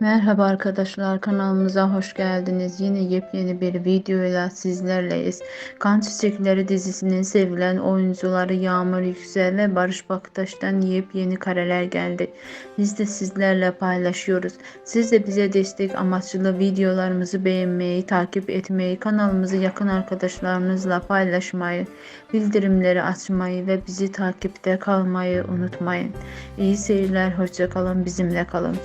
Merhaba arkadaşlar kanalımıza hoş geldiniz. Yine yepyeni bir videoyla sizlerleyiz. Kan Çiçekleri dizisinin sevilen oyuncuları Yağmur Yüksel ve Barış Baktaş'tan yepyeni kareler geldi. Biz de sizlerle paylaşıyoruz. Siz de bize destek amaçlı videolarımızı beğenmeyi, takip etmeyi, kanalımızı yakın arkadaşlarınızla paylaşmayı, bildirimleri açmayı ve bizi takipte kalmayı unutmayın. İyi seyirler, hoşça kalın, bizimle kalın.